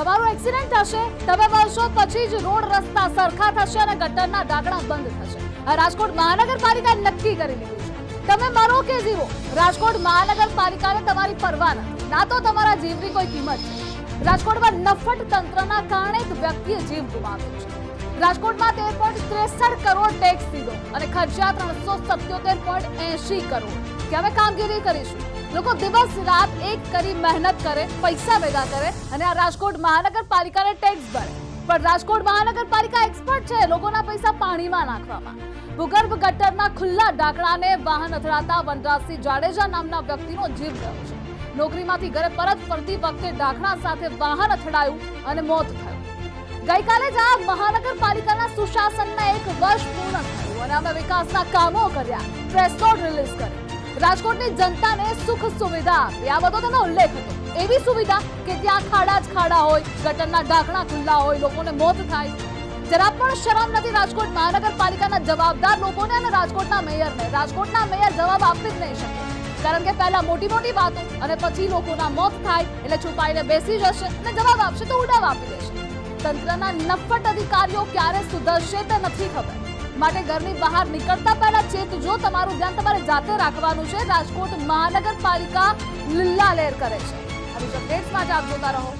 તમારું એક્સિડન્ટ થશે, તમે વર્ષો પછી જ રોડ રસ્તા સરખા થશે અને ગટરના ઢાંકણા બંધ થશે. રાજકોટ મહાનગરપાલિકાએ નક્કી કરી છે. તમે મરો કે જીવો, રાજકોટ મહાનગરપાલિકાને તમારી પરવા ના તો તમારા જીવની કોઈ કિંમત છે. રાજકોટમાં નફટ તંત્રના કારણે એક વ્યક્તિએ જીવ ગુમાવ્યો છે. રાજકોટમાં તેર પોઈન્ટ ત્રેસઠ કરોડ ટેક્સ દીધો અને ખર્ચ્યા ત્રણસો સત્યોતેર પોઈન્ટ એસી કરોડ. કે અમે કામગીરી કરીશું. લોકો દિવસ રાત એક કરી મહેનત કરે, પૈસા ભેગા કરે અને આ રાજકોટ મહાનગરપાલિકાને ટેક્સ ભરે. પણ રાજકોટ મહાનગરપાલિકા એક્સપર્ટ છે લોકોના પૈસા પાણીમાં નાખવામાં. ભૂગર્ભ ગટરના ખુલ્લા ઢાંકણાને વાહન અથડાતા વનરાજસિંહ જાડેજા નામના વ્યક્તિનો જીવ ગયો છે. નોકરીમાંથી ઘરે પરત ફરતી વખતે ઢાંકણા સાથે વાહન અથડાયું અને મોત થયું. ગઈકાલે જ આ મહાનગરપાલિકાના સુશાસનના એક વર્ષ પૂર્ણ થયું અને અમે વિકાસના કામો કર્યા. પ્રેસ નોટ રિલીઝ કરી રાજકોટની જનતાને સુખ સુવિધા. એ આ બધો તેનો ઉલ્લેખ હતો. એવી સુવિધા કે ત્યાં ખાડા જ ખાડા હોય, ગટરના ઢાંકણા ખુલ્લા હોય, લોકોને મોત થાય. જરા પણ શરમ નથી રાજકોટ મહાનગરપાલિકાના જવાબદાર લોકોને અને રાજકોટના મેયરને. રાજકોટના મેયર જવાબ આપી જ નહીં શકે. કારણ કે પહેલા મોટી મોટી વાતો અને પછી લોકોના મોત થાય એટલે છુપાઈને બેસી જશે અને જવાબ આપશે તો ઉડાવ આપી દેશે. તંત્રના નફટ અધિકારીઓ ક્યારે સુધરશે તે નથી ખબર. માટે ઘરની બહાર નીકળતા પહેલા ચેતજો તમારું ધ્યાન તમારે જાતે રાખવાનું છે, રાજકોટ મહાનગરપાલિકા લીલા લહેર કરે છે. આવી અપડેટ્સમાં જ આપ જોતા રહો